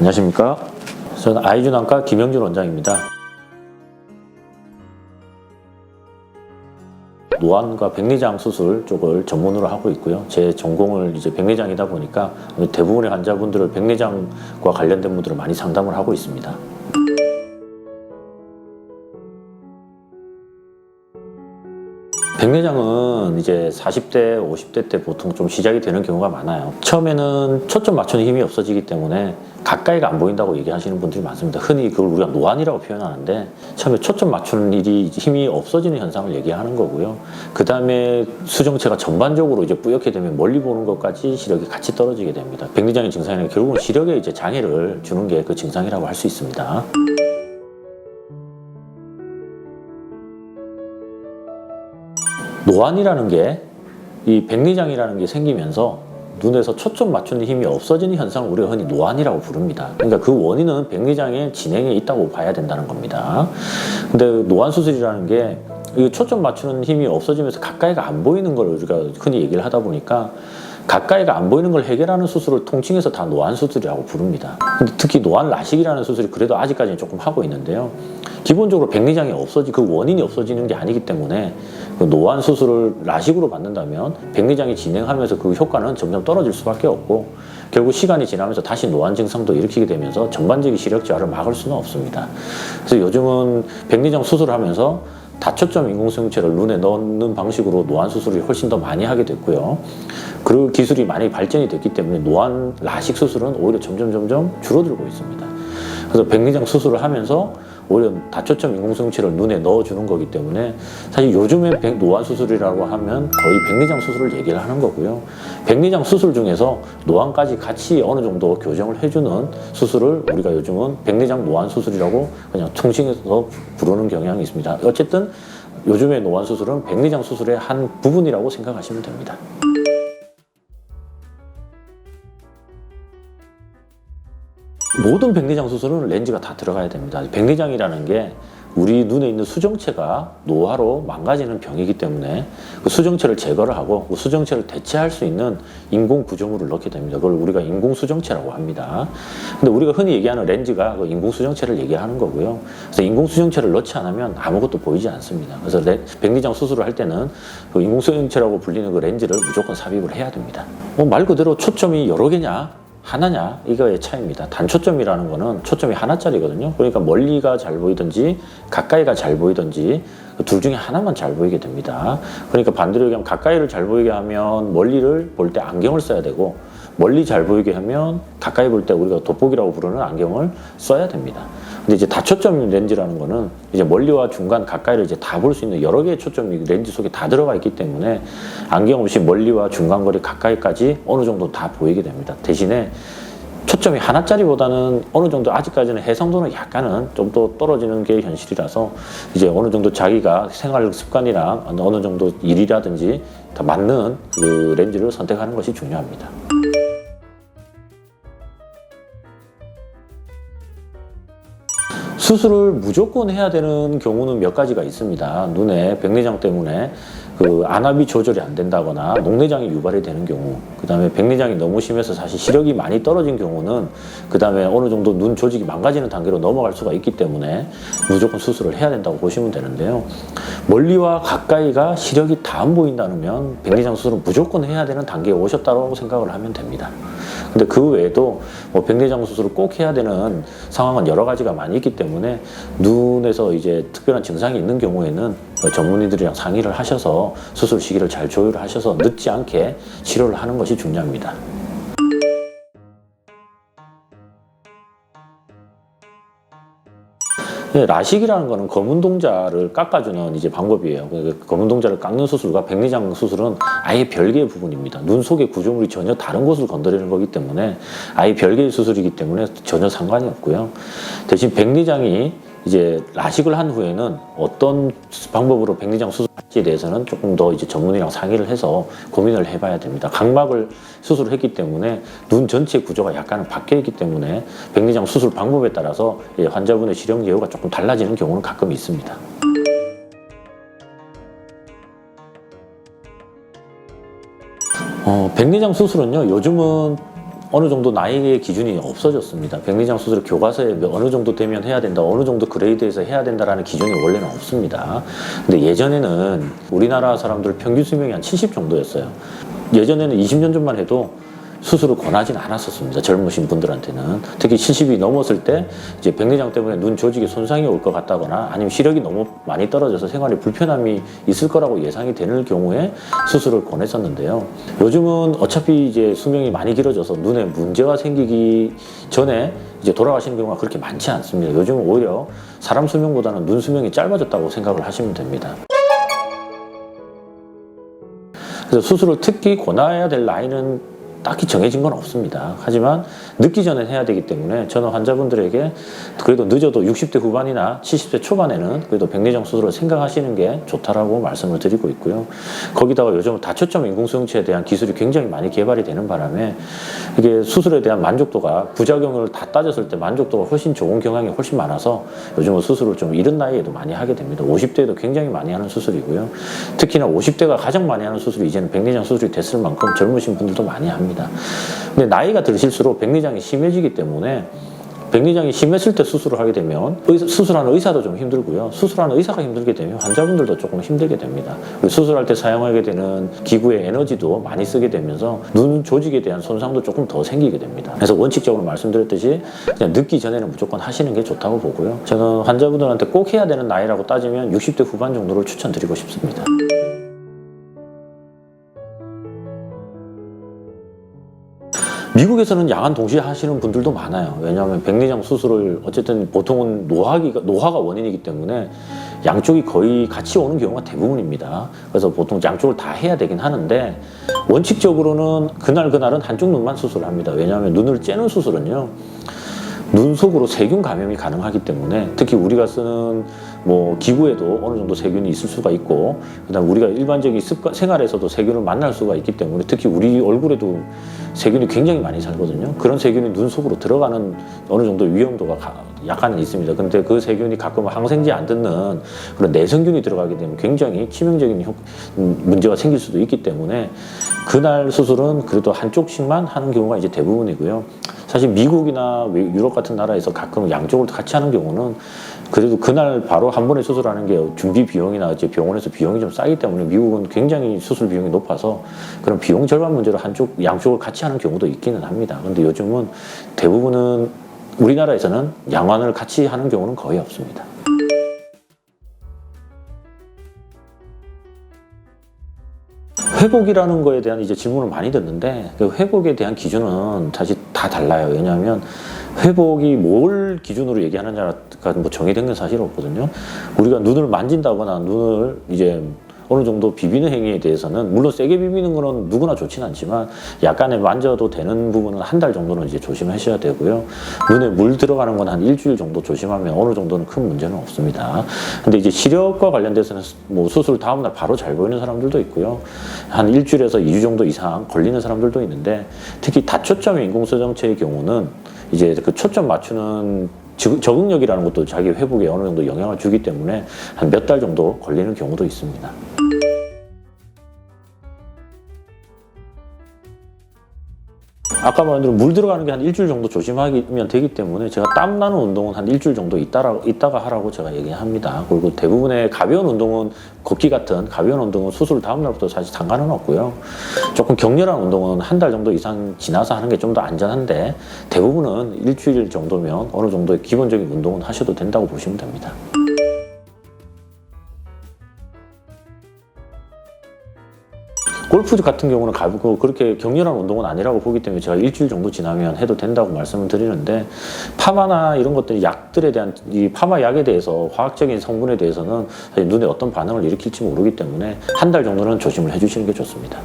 안녕하십니까. 저는 아이준안과 김영준 원장입니다. 노안과 백내장 수술 쪽을 전문으로 하고 있고요. 제 전공을 이제 백내장이다 보니까 대부분의 환자분들을 백내장과 관련된 분들을 많이 상담을 하고 있습니다. 백내장은 이제 40대, 50대 때 보통 좀 시작이 되는 경우가 많아요. 처음에는 초점 맞추는 힘이 없어지기 때문에 가까이가 안 보인다고 얘기하시는 분들이 많습니다. 흔히 그걸 우리가 노안이라고 표현하는데 처음에 초점 맞추는 일이 힘이 없어지는 현상을 얘기하는 거고요. 그 다음에 수정체가 전반적으로 이제 뿌옇게 되면 멀리 보는 것까지 시력이 같이 떨어지게 됩니다. 백내장의 증상은 결국은 시력에 이제 장애를 주는 게 그 증상이라고 할 수 있습니다. 노안이라는 게 이 백내장이라는 게 생기면서 눈에서 초점 맞추는 힘이 없어지는 현상을 우리가 흔히 노안이라고 부릅니다. 그러니까 그 원인은 백내장의 진행에 있다고 봐야 된다는 겁니다. 근데 노안 수술이라는 게이 초점 맞추는 힘이 없어지면서 가까이가 안 보이는 걸 우리가 흔히 얘기를 하다 보니까 가까이가 안 보이는 걸 해결하는 수술을 통칭해서 다 노안 수술이라고 부릅니다. 근데 특히 노안 라식이라는 수술이 그래도 아직까지는 조금 하고 있는데요. 기본적으로 백내장이 없어지 그 원인이 없어지는 게 아니기 때문에 그 노안 수술을 라식으로 받는다면 백내장이 진행하면서 그 효과는 점점 떨어질 수밖에 없고 결국 시간이 지나면서 다시 노안 증상도 일으키게 되면서 전반적인 시력 저하를 막을 수는 없습니다. 그래서 요즘은 백내장 수술을 하면서 다초점 인공수용체를 눈에 넣는 방식으로 노안 수술을 훨씬 더 많이 하게 됐고요. 그 기술이 많이 발전이 됐기 때문에 노안 라식 수술은 오히려 점점 점점 줄어들고 있습니다. 그래서 백내장 수술을 하면서 오히려 다초점 인공수용체를 눈에 넣어주는 거기 때문에 사실 요즘에 백- 노안 수술이라고 하면 거의 백내장 수술을 얘기를 하는 거고요. 백내장 수술 중에서 노안까지 같이 어느 정도 교정을 해주는 수술을 우리가 요즘은 백내장 노안 수술이라고 그냥 통칭해서 부르는 경향이 있습니다. 어쨌든 요즘의 노안 수술은 백내장 수술의 한 부분이라고 생각하시면 됩니다. 모든 백내장 수술은 렌즈가 다 들어가야 됩니다. 백내장이라는 게 우리 눈에 있는 수정체가 노화로 망가지는 병이기 때문에 그 수정체를 제거를 하고 그 수정체를 대체할 수 있는 인공 구조물을 넣게 됩니다. 그걸 우리가 인공 수정체라고 합니다. 근데 우리가 흔히 얘기하는 렌즈가 그 인공 수정체를 얘기하는 거고요. 그래서 인공 수정체를 넣지 않으면 아무것도 보이지 않습니다. 그래서 레- 백내장 수술을 할 때는 그 인공 수정체라고 불리는 그 렌즈를 무조건 삽입을 해야 됩니다. 뭐 말 그대로 초점이 여러 개냐? 하나냐 이거의 차이입니다. 단초점이라는 거는 초점이 하나짜리거든요. 그러니까 멀리가 잘 보이든지 가까이가 잘 보이든지 그둘 중에 하나만 잘 보이게 됩니다. 그러니까 반대로 얘기하면 가까이를 잘 보이게 하면 멀리를 볼 때 안경을 써야 되고 멀리 잘 보이게 하면 가까이 볼 때 우리가 돋보기라고 부르는 안경을 써야 됩니다. 근데 이제 다 초점 렌즈라는 거는 이제 멀리와 중간 가까이를 이제 다 볼 수 있는 여러 개의 초점이 렌즈 속에 다 들어가 있기 때문에 안경 없이 멀리와 중간 거리 가까이까지 어느 정도 다 보이게 됩니다. 대신에 초점이 하나짜리보다는 어느 정도 아직까지는 해상도는 약간은 좀 더 떨어지는 게 현실이라서 이제 어느 정도 자기가 생활 습관이랑 어느 정도 일이라든지 더 맞는 그 렌즈를 선택하는 것이 중요합니다. 수술을 무조건 해야 되는 경우는 몇 가지가 있습니다. 눈에 백내장 때문에 그 안압이 조절이 안 된다거나 녹내장이 유발이 되는 경우, 그 다음에 백내장이 너무 심해서 사실 시력이 많이 떨어진 경우는 그 다음에 어느 정도 눈 조직이 망가지는 단계로 넘어갈 수가 있기 때문에 무조건 수술을 해야 된다고 보시면 되는데요. 멀리와 가까이가 시력이 다 안 보인다면 백내장 수술은 무조건 해야 되는 단계에 오셨다고 생각을 하면 됩니다. 근데 그 외에도 뭐 백내장 수술을 꼭 해야 되는 상황은 여러 가지가 많이 있기 때문에 눈에서 이제 특별한 증상이 있는 경우에는 전문의들이랑 상의를 하셔서 수술 시기를 잘 조율을 하셔서 늦지 않게 치료를 하는 것이 중요합니다. 라식이라는 거는 검은 동자를 깎아주는 이제 방법이에요. 그 검은 동자를 깎는 수술과 백내장 수술은 아예 별개의 부분입니다. 눈 속의 구조물이 전혀 다른 곳을 건드리는 거기 때문에 아예 별개의 수술이기 때문에 전혀 상관이 없고요. 대신 백내장이 이제 라식을 한 후에는 어떤 방법으로 백내장 수술할지에 대해서는 조금 더 이제 전문의랑 상의를 해서 고민을 해봐야 됩니다. 각막을 수술을 했기 때문에 눈 전체 구조가 약간은 바뀌어 있기 때문에 백내장 수술 방법에 따라서 예, 환자분의 시력 예후가 조금 달라지는 경우는 가끔 있습니다. 어, 백내장 수술은요, 요즘은 어느 정도 나이의 기준이 없어졌습니다. 백내장 수술 교과서에 몇- 어느 정도 되면 해야 된다, 어느 정도 그레이드에서 해야 된다라는 기준이 원래는 없습니다. 근데 예전에는 우리나라 사람들 평균 수명이 한 70 정도였어요. 예전에는 20년 전만 해도 수술을 권하진 않았었습니다. 젊으신 분들한테는. 특히 70이 넘었을 때 이제 백내장 때문에 눈 조직에 손상이 올 것 같다거나 아니면 시력이 너무 많이 떨어져서 생활에 불편함이 있을 거라고 예상이 되는 경우에 수술을 권했었는데요. 요즘은 어차피 이제 수명이 많이 길어져서 눈에 문제가 생기기 전에 이제 돌아가시는 경우가 그렇게 많지 않습니다. 요즘은 오히려 사람 수명보다는 눈 수명이 짧아졌다고 생각을 하시면 됩니다. 그래서 수술을 특히 권해야 될 나이는 딱히 정해진 건 없습니다. 하지만 늦기 전에 해야 되기 때문에 저는 환자분들에게 그래도 늦어도 60대 후반이나 70대 초반에는 그래도 백내장 수술을 생각하시는 게 좋다라고 말씀을 드리고 있고요. 거기다가 요즘 다초점 인공수용체에 대한 기술이 굉장히 많이 개발이 되는 바람에 이게 수술에 대한 만족도가 부작용을 다 따졌을 때 만족도가 훨씬 좋은 경향이 훨씬 많아서 요즘은 수술을 좀 이른 나이에도 많이 하게 됩니다. 50대에도 굉장히 많이 하는 수술이고요. 특히나 50대가 가장 많이 하는 수술이 이제는 백내장 수술이 됐을 만큼 젊으신 분들도 많이 합니다. 근데 나이가 들실수록 백내장이 심해지기 때문에 백내장이 심했을 때 수술을 하게 되면 의사- 수술하는 의사도 좀 힘들고요. 수술하는 의사가 힘들게 되면 환자분들도 조금 힘들게 됩니다. 수술할 때 사용하게 되는 기구의 에너지도 많이 쓰게 되면서 눈 조직에 대한 손상도 조금 더 생기게 됩니다. 그래서 원칙적으로 말씀드렸듯이 그냥 늦기 전에는 무조건 하시는 게 좋다고 보고요. 저는 환자분들한테 꼭 해야 되는 나이라고 따지면 60대 후반 정도를 추천드리고 싶습니다. 미국에서는 야간 동시에 하시는 분들도 많아요. 왜냐하면 백내장 수술을 어쨌든 보통은 노화기가 노화가 원인이기 때문에 양쪽이 거의 같이 오는 경우가 대부분입니다. 그래서 보통 양쪽을 다 해야 되긴 하는데 원칙적으로는 그날 그날은 한쪽 눈만 수술을 합니다. 왜냐하면 눈을 째는 수술은요. 눈 속으로 세균 감염이 가능하기 때문에 특히 우리가 쓰는 뭐 기구에도 어느 정도 세균이 있을 수가 있고 그다음 우리가 일반적인 습관 생활에서도 세균을 만날 수가 있기 때문에 특히 우리 얼굴에도 세균이 굉장히 많이 살거든요. 그런 세균이 눈 속으로 들어가는 어느 정도 위험도가 가- 약간은 있습니다. 근데 그 세균이 가끔 항생제 안 듣는 그런 내성균이 들어가게 되면 굉장히 치명적인 효- 음, 문제가 생길 수도 있기 때문에 그날 수술은 그래도 한쪽씩만 하는 경우가 이제 대부분이고요. 사실 미국이나 외- 유럽 같은 나라에서 가끔 양쪽을 같이 하는 경우는 그래도 그날 바로 한 번에 수술하는 게 준비 비용이나 이제 병원에서 비용이 좀 싸기 때문에 미국은 굉장히 수술 비용이 높아서 그런 비용 절반 문제로 한쪽 양쪽을 같이 하는 경우도 있기는 합니다. 근데 요즘은 대부분은 우리나라에서는 양환을 같이 하는 경우는 거의 없습니다. 회복이라는 거에 대한 이제 질문을 많이 듣는데 그 회복에 대한 기준은 사실 다 달라요. 왜냐하면 회복이 뭘 기준으로 얘기하느냐가 뭐 정해된 건 사실 없거든요. 우리가 눈을 만진다거나 눈을 이제 어느 정도 비비는 행위에 대해서는 물론 세게 비비는 거는 누구나 좋지는 않지만 약간의 만져도 되는 부분은 한 달 정도는 이제 조심하셔야 되고요. 눈에 물 들어가는 건 한 일주일 정도 조심하면 어느 정도는 큰 문제는 없습니다. 근데 이제 시력과 관련돼서는 뭐 수술 다음 날 바로 잘 보이는 사람들도 있고요. 한 일주일에서 이주 정도 이상 걸리는 사람들도 있는데 특히 다초점 인공소정체의 경우는 이제 그 초점 맞추는 적- 적응력이라는 것도 자기 회복에 어느 정도 영향을 주기 때문에 한 몇 달 정도 걸리는 경우도 있습니다. 아까 말한 대로 물 들어가는 게 한 일주일 정도 조심하면 되기 때문에 제가 땀 나는 운동은 한 일주일 정도 있다가, 있다가 하라고 제가 얘기합니다. 그리고 대부분의 가벼운 운동은 걷기 같은 가벼운 운동은 수술 다음 날부터 사실 상관은 없고요. 조금 격렬한 운동은 한 달 정도 이상 지나서 하는 게 좀 더 안전한데 대부분은 일주일 정도면 어느 정도의 기본적인 운동은 하셔도 된다고 보시면 됩니다. 골프 같은 경우는 가볍고 그렇게 격렬한 운동은 아니라고 보기 때문에 제가 일주일 정도 지나면 해도 된다고 말씀을 드리는데 파마나 이런 것들이 약들에 대한 이 파마 약에 대해서 화학적인 성분에 대해서는 사실 눈에 어떤 반응을 일으킬지 모르기 때문에 한 달 정도는 조심을 해주시는 게 좋습니다.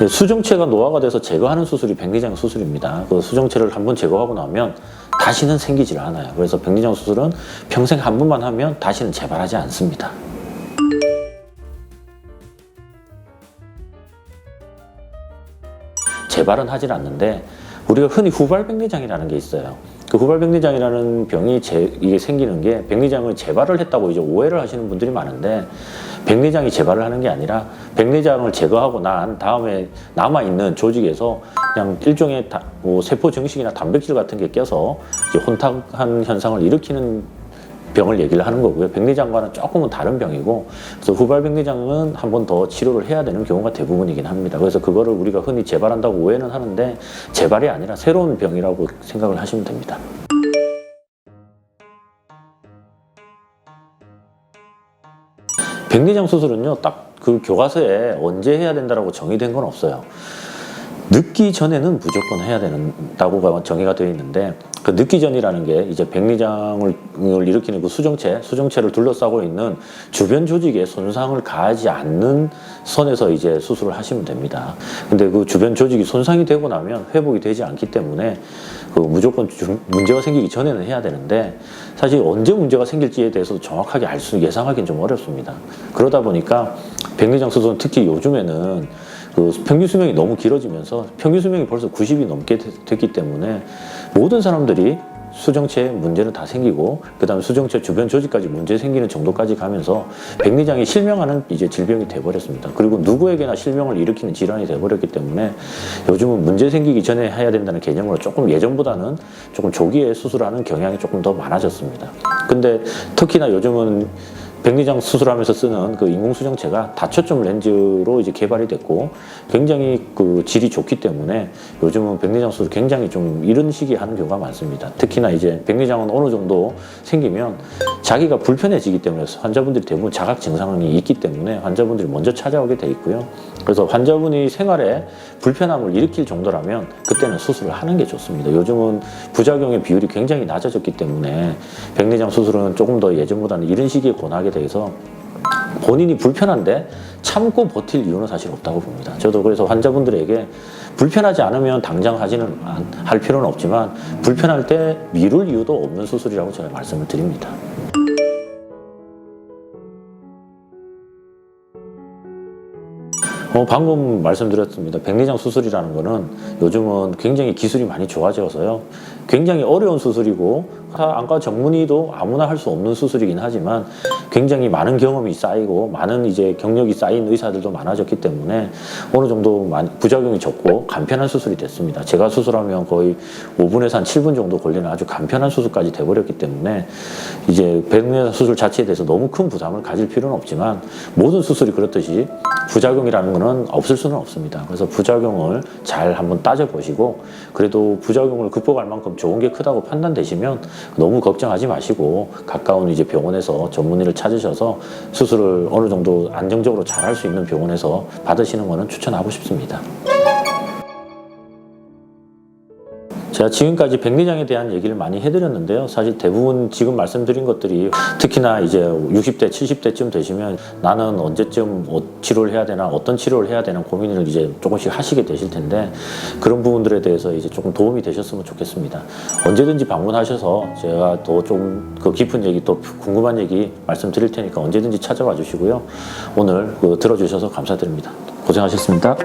수정체가 노화가 돼서 제거하는 수술이 백내장 수술입니다. 그 수정체를 한번 제거하고 나면 다시는 생기질 않아요. 그래서 백내장 수술은 평생 한 번만 하면 다시는 재발하지 않습니다. 재발은 하질 않는데 우리가 흔히 후발 백내장이라는 게 있어요. 그 후발 백내장이라는 병이 제, 이게 생기는 게 백내장을 재발을 했다고 이제 오해를 하시는 분들이 많은데 백내장이 재발을 하는 게 아니라 백내장을 제거하고 난 다음에 남아 있는 조직에서 그냥 일종의 다- 뭐 세포 정식이나 단백질 같은 게 껴서 이제 혼탁한 현상을 일으키는 병을 얘기를 하는 거고요. 백내장과는 조금은 다른 병이고, 그래서 후발 백내장은 한 번 더 치료를 해야 되는 경우가 대부분이긴 합니다. 그래서 그거를 우리가 흔히 재발한다고 오해는 하는데 재발이 아니라 새로운 병이라고 생각을 하시면 됩니다. 백내장 수술은요, 딱 그 교과서에 언제 해야 된다라고 정의된 건 없어요. 늦기 전에는 무조건 해야 된다고 정의가 되어 있는데 그 늦기 전이라는 게 이제 백내장을 일으키는 그 수정체, 수정체를 둘러싸고 있는 주변 조직에 손상을 가하지 않는 선에서 이제 수술을 하시면 됩니다. 근데 그 주변 조직이 손상이 되고 나면 회복이 되지 않기 때문에 그 무조건 주- 문제가 생기기 전에는 해야 되는데 사실 언제 문제가 생길지에 대해서 정확하게 알 수 예상하기는 좀 어렵습니다. 그러다 보니까 백내장 수술은 특히 요즘에는 그 평균 수명이 너무 길어지면서 평균 수명이 벌써 90이 넘게 되- 됐기 때문에 모든 사람들이 수정체에 문제는 다 생기고 그다음에 수정체 주변 조직까지 문제 생기는 정도까지 가면서 백내장이 실명하는 이제 질병이 돼버렸습니다. 그리고 누구에게나 실명을 일으키는 질환이 돼버렸기 때문에 요즘은 문제 생기기 전에 해야 된다는 개념으로 조금 예전보다는 조금 조기에 수술하는 경향이 조금 더 많아졌습니다. 근데 특히나 요즘은 백내장 수술하면서 쓰는 그 인공수정체가 다초점 렌즈로 이제 개발이 됐고 굉장히 그 질이 좋기 때문에 요즘은 백내장 수술 굉장히 좀 이런 시기에 하는 경우가 많습니다. 특히나 이제 백내장은 어느 정도 생기면 자기가 불편해지기 때문에 환자분들이 대부분 자각 증상이 있기 때문에 환자분들이 먼저 찾아오게 돼 있고요. 그래서 환자분이 생활에 불편함을 일으킬 정도라면 그때는 수술을 하는 게 좋습니다. 요즘은 부작용의 비율이 굉장히 낮아졌기 때문에 백내장 수술은 조금 더 예전보다는 이런 시기에 권하게 돼서 본인이 불편한데 참고 버틸 이유는 사실 없다고 봅니다. 저도 그래서 환자분들에게 불편하지 않으면 당장 하지는 안- 할 필요는 없지만 불편할 때 미룰 이유도 없는 수술이라고 제가 말씀을 드립니다. 어, 방금 말씀드렸습니다. 백내장 수술이라는 거는 요즘은 굉장히 기술이 많이 좋아져서요. 굉장히 어려운 수술이고 안과 전문의도 아무나 할 수 없는 수술이긴 하지만 굉장히 많은 경험이 쌓이고 많은 이제 경력이 쌓인 의사들도 많아졌기 때문에 어느 정도 부작용이 적고 간편한 수술이 됐습니다. 제가 수술하면 거의 5분에서 한 7분 정도 걸리는 아주 간편한 수술까지 돼버렸기 때문에 이제 백내장 수술 자체에 대해서 너무 큰 부담을 가질 필요는 없지만 모든 수술이 그렇듯이 부작용이라는 거는 없을 수는 없습니다. 그래서 부작용을 잘 한번 따져보시고 그래도 부작용을 극복할 만큼 좋은 게 크다고 판단되시면 너무 걱정하지 마시고 가까운 이제 병원에서 전문의를 찾 으셔서 수술을 어느 정도 안정적으로 잘 할 수 있는 병원에서 받으시는 거는 추천하고 싶습니다. 제가 지금까지 백내장에 대한 얘기를 많이 해드렸는데요. 사실 대부분 지금 말씀드린 것들이 특히나 이제 60대, 70대쯤 되시면 나는 언제쯤 어- 치료를 해야 되나, 어떤 치료를 해야 되나 고민을 이제 조금씩 하시게 되실 텐데 그런 부분들에 대해서 이제 조금 도움이 되셨으면 좋겠습니다. 언제든지 방문하셔서 제가 더 좀 그 깊은 얘기 또 궁금한 얘기 말씀드릴 테니까 언제든지 찾아와 주시고요. 오늘 그 들어주셔서 감사드립니다. 고생하셨습니다.